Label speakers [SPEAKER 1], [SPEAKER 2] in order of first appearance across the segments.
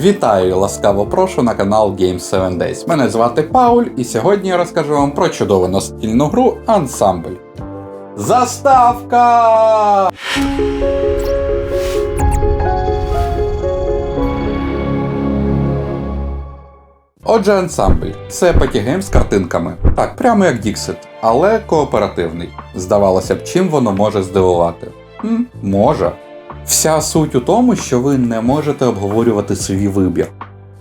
[SPEAKER 1] Вітаю ласкаво прошу на канал Game 7 Days. Мене звати Пауль, і сьогодні я розкажу вам про чудову настільну гру Ансамбль. Заставка! Отже, ансамбль це патігейм з картинками. Так, прямо як Dixit, але кооперативний. Здавалося б, чим воно може здивувати? М, може. Вся суть у тому, що ви не можете обговорювати свій вибір.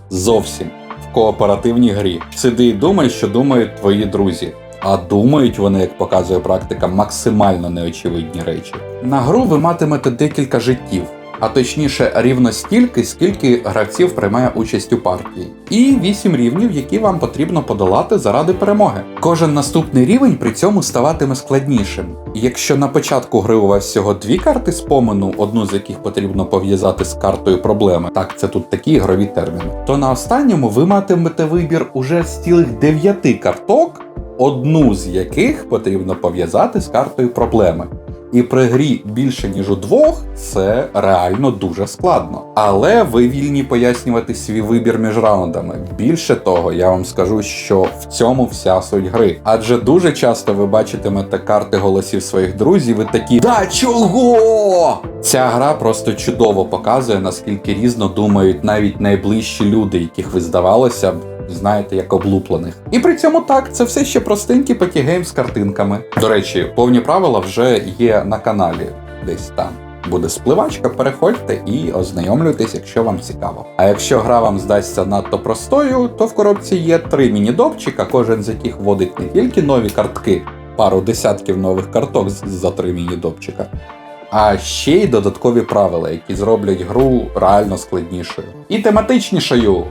[SPEAKER 1] Зовсім в кооперативній грі. Сиди і думай, що думають твої друзі. А думають вони, як показує практика, максимально неочевидні речі. На гру ви матимете декілька життів, а точніше рівно стільки, скільки гравців приймає участь у партії, і 8 рівнів, які вам потрібно подолати заради перемоги. Кожен наступний рівень при цьому ставатиме складнішим. Якщо на початку гри у вас всього дві карти спомену, одну з яких потрібно пов'язати з картою проблеми, так це тут такі ігрові терміни, то на останньому ви матимете вибір уже з цілих 9 карток, одну з яких потрібно пов'язати з картою проблеми. І при грі більше ніж у двох це реально дуже складно. Але ви вільні пояснювати свій вибір між раундами. Більше того, я вам скажу, що в цьому вся суть гри. Адже дуже часто ви бачитимете карти голосів своїх друзів і такі Да чого? Ця гра просто чудово показує, наскільки різно думають навіть найближчі люди, яких ви здавалося б знаєте, як облуплених. І при цьому так, це все ще простенький патігейм з картинками. До речі, повні правила вже є на каналі, десь там. Буде спливачка, переходьте і ознайомлюйтесь, якщо вам цікаво. А якщо гра вам здасться надто простою, то в коробці є три міні-допчика, кожен з яких вводить не тільки нові картки, пару десятків нових карток за три міні-допчика, а ще й додаткові правила, які зроблять гру реально складнішою і тематичнішою.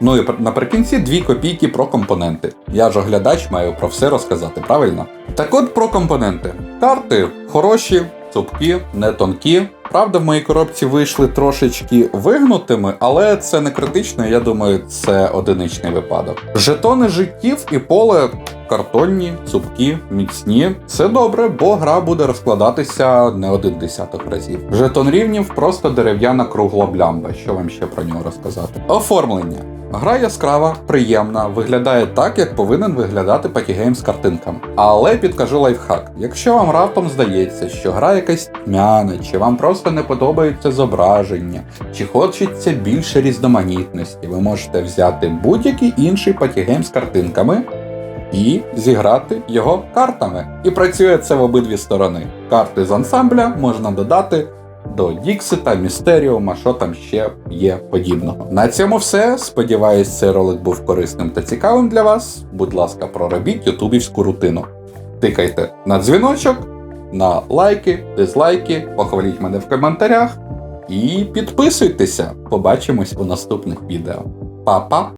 [SPEAKER 1] Ну і наприкінці дві копійки про компоненти. Я ж оглядач маю про все розказати, правильно? Так от про компоненти. Карти хороші, цупкі, не тонкі. Правда, в моїй коробці вийшли трошечки вигнутими, але це не критично, я думаю, це одиничний випадок. Жетони життів і поле картонні, цупкі, міцні. Це добре, бо гра буде розкладатися не один десяток разів. Жетон рівнів просто дерев'яна кругла блямба. Що вам ще про нього розказати? Оформлення. Гра яскрава, приємна, виглядає так, як повинен виглядати патігейм з картинками. Але підкажу лайфхак: якщо вам раптом здається, що гра якась тьмяна, чи вам просто не подобається зображення, чи хочеться більше різноманітності, ви можете взяти будь-який інший патігейм з картинками і зіграти його картами. І працює це в обидві сторони. Карти з ансамбля можна додати до Діксита, Містеріума, що там ще є подібного. На цьому все. Сподіваюсь, цей ролик був корисним та цікавим для вас. Будь ласка, проробіть ютубівську рутину. Тикайте на дзвіночок, на лайки, дизлайки, похваліть мене в коментарях і підписуйтеся. Побачимось у наступних відео. Па-па!